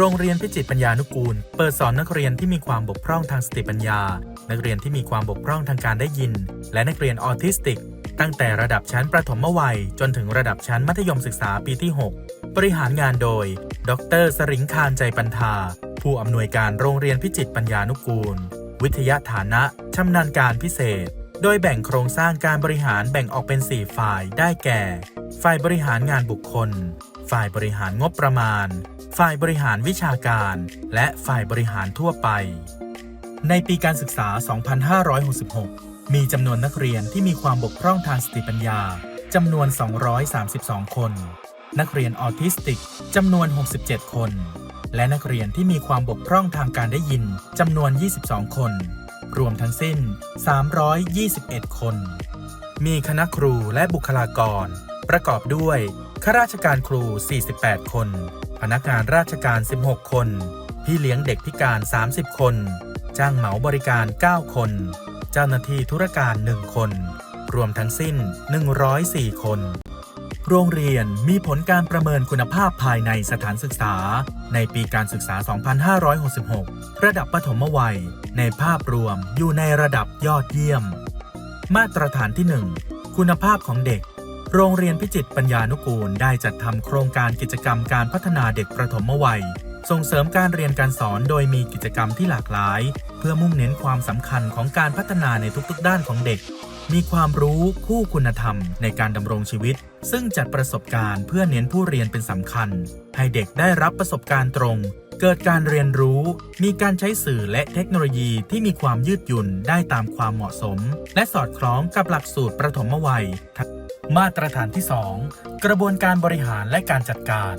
โรงเรียนพิจิตรปัญญานุกูล เปิดสอนนักเรียนที่มีความบกพร่องทางสติปัญญา นักเรียนที่มีความบกพร่องทางการได้ยิน และนักเรียนออทิสติก ตั้งแต่ระดับชั้นประถมวัย จนถึงระดับชั้นมัธยมศึกษาปีที่ 6 บริหารงานโดย ดร สริงคารใจปันธาผู้อำนวยการโรงเรียนพิจิตรปัญญานุกูล วิทยาฐานะชำนาญการพิเศษ โดยแบ่งโครงสร้างการบริหารแบ่งออกเป็น 4 ฝ่ายได้แก่ ฝ่ายบริหารงานบุคคล ฝ่ายบริหารงบประมาณ ฝ่ายบริหารวิชาการ และฝ่ายบริหารทั่วไป ในปีการศึกษา 2566 มีจำนวนนักเรียนที่มีความบกพร่องทางสติปัญญาจำนวน 232 คน นักเรียนออทิสติกจำนวน 67 คน และนักเรียนที่มีความบกพร่องทางการได้ยินจำนวน 22 คน รวมทั้งสิ้น 321 คน มีคณะครูและบุคลากร ประกอบด้วยข้าราชการครู 48 คน พนักงานราชการ 16 คน พี่เลี้ยงเด็กพิการ 30 คน จ้างเหมาบริการ 9 คน เจ้าหน้าที่ธุรการ 1 คน รวมทั้งสิ้น 104 คน โรงเรียนมีผลการประเมินคุณภาพภายในสถานศึกษา ในปีการศึกษา 2566 ระดับปฐมวัย ในภาพรวมอยู่ในระดับยอดเยี่ยม มาตรฐานที่ 1 คุณภาพของเด็ก โรงเรียนพิจิตรปัญญานุกูลได้จัดทำโครงการกิจกรรมการพัฒนาเด็กประถมวัย ส่งเสริมการเรียนการสอนโดยมีกิจกรรมที่หลากหลาย เพื่อมุ่งเน้นความสำคัญของการพัฒนาในทุกๆ ด้านของเด็ก มีความรู้คู่คุณธรรมในการดำรงชีวิต ซึ่งจัดประสบการณ์เพื่อเน้นผู้เรียนเป็นสำคัญ ให้เด็กได้รับประสบการณ์ตรง เกิดการเรียนรู้ มีการใช้สื่อและเทคโนโลยีที่มีความยืดหยุ่นได้ตามความเหมาะสม และสอดคล้องกับหลักสูตรประถมวัย มาตรฐานที่ 2 กระบวนการบริหารและการจัดการ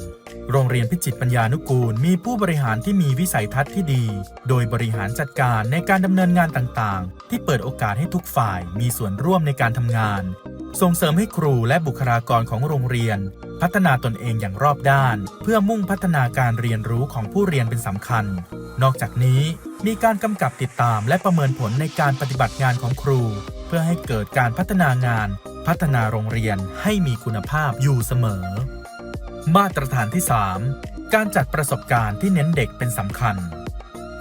โรงเรียนพิจิตรปัญญานุกูล มีผู้บริหารที่มีวิสัยทัศน์ที่ดี โดยบริหารจัดการในการดำเนินงานต่างๆ ที่เปิดโอกาสให้ทุกฝ่ายมีส่วนร่วมในการทำงาน ส่งเสริมให้ครูและบุคลากรของโรงเรียน พัฒนาตนเองอย่างรอบด้าน เพื่อมุ่งพัฒนาการเรียนรู้ของผู้เรียนเป็นสำคัญ นอกจากนี้มีการกำกับติดตามและประเมินผลในการปฏิบัติงานของครู เพื่อให้เกิดการพัฒนางาน พัฒนาโรงเรียนให้มีคุณภาพอยู่เสมอ มาตรฐานที่ 3 การจัดประสบการณ์ที่เน้นเด็กเป็นสำคัญ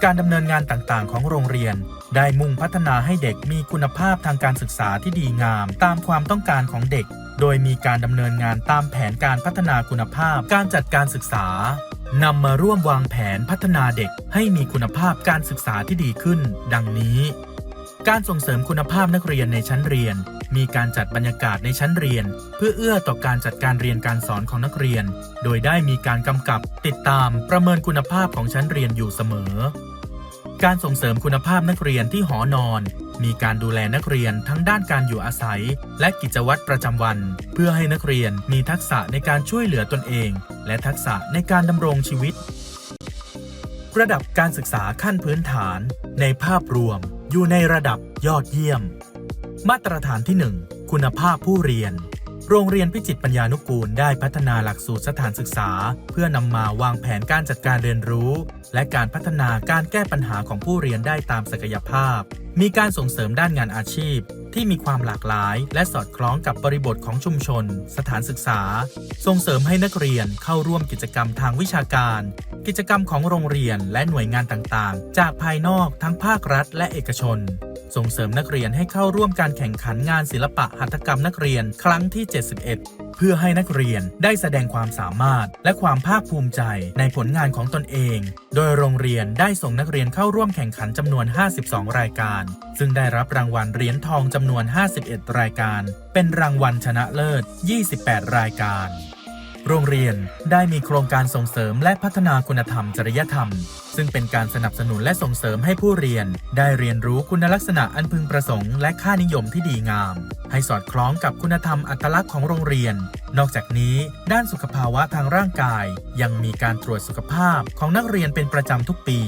การดำเนินงานต่างๆ ของโรงเรียน ได้มุ่งพัฒนาให้เด็กมีคุณภาพทางการศึกษาที่ดีงาม ตามความต้องการของเด็ก โดยมีการดำเนินงานตามแผนการพัฒนาคุณภาพ การจัดการศึกษานำมาร่วมวางแผนพัฒนาเด็กให้มีคุณภาพการศึกษาที่ดีขึ้น ดังนี้ การส่งเสริมคุณภาพนักเรียนในชั้นเรียน มีการจัดบรรยากาศในชั้นเรียน เพื่อเอื้อต่อการจัดการเรียนการสอนของนักเรียน โดยได้มีการกำกับ ติดตามประเมินคุณภาพของชั้นเรียนอยู่เสมอ การส่งเสริมคุณภาพนักเรียนที่หอนอน มีการดูแลนักเรียนทั้งด้านการอยู่อาศัย และกิจวัตรประจำวัน เพื่อให้นักเรียนมีทักษะในการช่วยเหลือตนเอง และทักษะในการดำรงชีวิต ระดับการศึกษาขั้นพื้นฐาน ในภาพรวม อยู่ในระดับยอดเยี่ยม มาตรฐานที่ 1 คุณภาพผู้เรียน โรงเรียนพิจิตรปัญญานุกูลได้พัฒนาหลักสูตรสถานศึกษา เพื่อนำมาวางแผนการจัดการเรียนรู้ และการพัฒนาการแก้ปัญหาของผู้เรียนได้ตามศักยภาพ มีการส่งเสริมด้านงานอาชีพ ที่มีความหลากหลาย และสอดคล้องกับบริบทของชุมชน สถานศึกษา ส่งเสริมให้นักเรียนเข้าร่วมกิจกรรมทางวิชาการ กิจกรรมของโรงเรียนและหน่วยงานต่างๆ จากภายนอกทั้งภาครัฐ และเอกชน ส่งเสริมนักเรียนให้เข้าร่วมการแข่งขันงานศิลปะหัตถกรรมนักเรียนครั้งที่ 71 เพื่อให้นักเรียนได้แสดงความสามารถ และความภาคภูมิใจในผลงานของตนเอง โดยโรงเรียนได้ส่งนักเรียนเข้าร่วมแข่งขันจำนวน 52 รายการ ซึ่งได้รับรางวัลเหรียญทองจำนวน 51 รายการ เป็นรางวัลชนะเลิศ 28 รายการ โรงเรียนได้มีโครงการส่งเสริมและพัฒนาคุณธรรมจริยธรรม ซึ่งเป็นการสนับสนุนและส่งเสริมให้ผู้เรียน ได้เรียนรู้คุณลักษณะอันพึงประสงค์และค่านิยมที่ดีงาม ให้สอดคล้องกับคุณธรรมอัตลักษณ์ของโรงเรียน นอกจากนี้ ด้านสุขภาวะทางร่างกาย ยังมีการตรวจสุขภาพของนักเรียนเป็นประจำทุกปี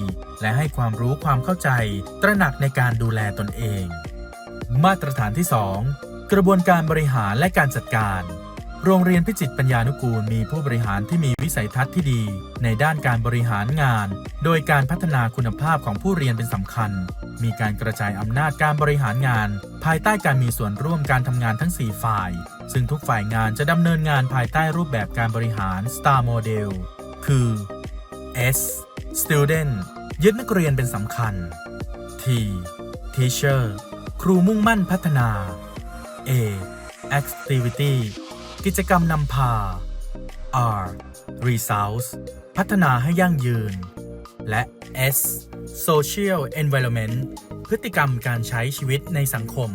และให้ความรู้ความเข้าใจ ตระหนักในการดูแลตนเอง มาตรฐานที่ 2 กระบวนการบริหารและการจัดการ โรงเรียนพิจิตรปัญญานุกูลมีผู้บริหารที่มีวิสัยทัศน์ที่ดี ในด้านการบริหารงาน โดยการพัฒนาคุณภาพของผู้เรียนเป็นสำคัญ มีการกระจายอำนาจการบริหารงาน ภายใต้การมีส่วนร่วมการทำงานทั้ง 4 ฝ่าย ซึ่งทุกฝ่ายงานจะดำเนินงานภายใต้รูปแบบการบริหาร STAR Model คือ S student ยึดนักเรียนเป็นสำคัญ T teacher ครูมุ่งมั่นพัฒนา A activity กิจกรรมนำพา R results พัฒนาให้ยั่งยืน และ S social environment พฤติกรรมการใช้ชีวิตในสังคม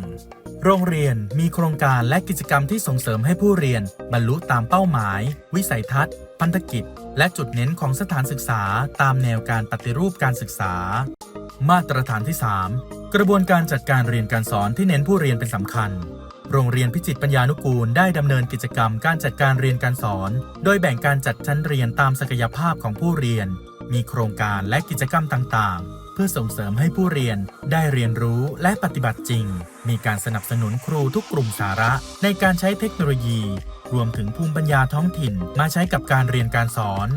โรงเรียนมีโครงการและกิจกรรมที่ส่งเสริมให้ผู้เรียนบรรลุตามเป้าหมาย วิสัยทัศน์ พันธกิจ และจุดเน้นของสถานศึกษาตามแนวการปฏิรูปการศึกษา มาตรฐานที่ 3 กระบวนการจัดการเรียนการสอนที่เน้นผู้เรียนเป็นสำคัญ โรงเรียนพิจิตรปัญญานุกูลได้ดำเนินกิจกรรมการจัดการเรียนการสอน โดยแบ่งการจัดชั้นเรียนตามศักยภาพของผู้เรียน มีโครงการและกิจกรรมต่างๆ เพื่อส่งเสริมให้ผู้เรียนได้เรียนรู้และปฏิบัติจริง มีการสนับสนุนครูทุกกลุ่มสาระ ในการใช้เทคโนโลยี รวมถึงภูมิปัญญาท้องถิ่นมาใช้กับการเรียนการสอน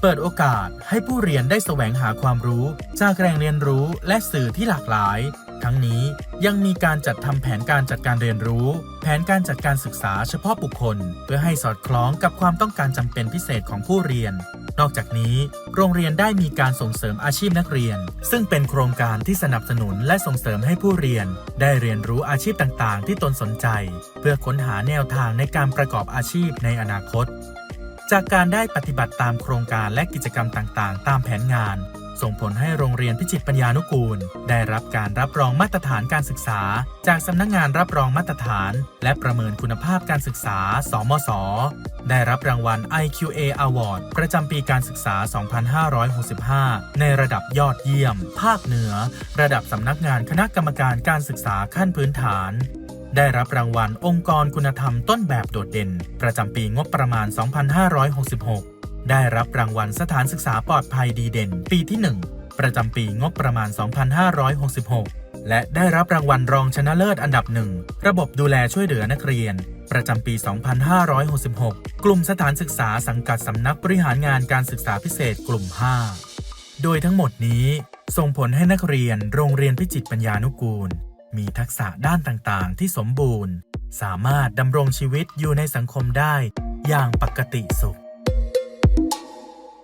เปิดโอกาสให้ผู้เรียนได้แสวงหาความรู้ จากแหล่งเรียนรู้และสื่อที่หลากหลาย ทั้งนี้ยังมีการจัดทำแผนการจัดการเรียนรู้ แผนการจัดการศึกษาเฉพาะบุคคล เพื่อให้สอดคล้องกับความต้องการจำเป็นพิเศษของผู้เรียน นอกจากนี้ โรงเรียนได้มีการส่งเสริมอาชีพนักเรียน ซึ่งเป็นโครงการที่สนับสนุนและส่งเสริมให้ผู้เรียน ได้เรียนรู้อาชีพต่างๆ ที่ตนสนใจ เพื่อค้นหาแนวทางในการประกอบอาชีพในอนาคต จากการได้ปฏิบัติตามโครงการและกิจกรรมต่างๆ ตามแผนงาน ส่งผลให้โรงเรียนพิจิตรปัญญานุกูล ได้รับการรับรองมาตรฐานการศึกษา จากสำนักงานรับรองมาตรฐาน และประเมินคุณภาพการศึกษา สมศได้รับรางวัล IQA Award ประจำปีการศึกษา 2565 ในระดับยอดเยี่ยม ภาคเหนือ ระดับสำนักงานคณะกรรมการการศึกษาขั้นพื้นฐาน ได้รับรางวัลองค์กรคุณธรรมต้นแบบโดดเด่น ประจำปีงบประมาณ 2566 ได้รับรางวัลสถานศึกษาปลอดภัยดีเด่น ปีที่ 1 ประจำปีงบประมาณ 2566 และได้รับรางวัลรองชนะเลิศอันดับหนึ่งระบบดูแลช่วยเหลือนักเรียน ประจำปี 2566 กลุ่มสถานศึกษาสังกัดสำนักบริหารงานการศึกษาพิเศษกลุ่ม 5 โดยทั้งหมดนี้ส่งผลให้นักเรียนโรงเรียนพิจิตรปัญญานุกูล มีทักษะด้านต่างๆ ที่สมบูรณ์ สามารถดำรงชีวิตอยู่ในสังคมได้อย่างปกติสุข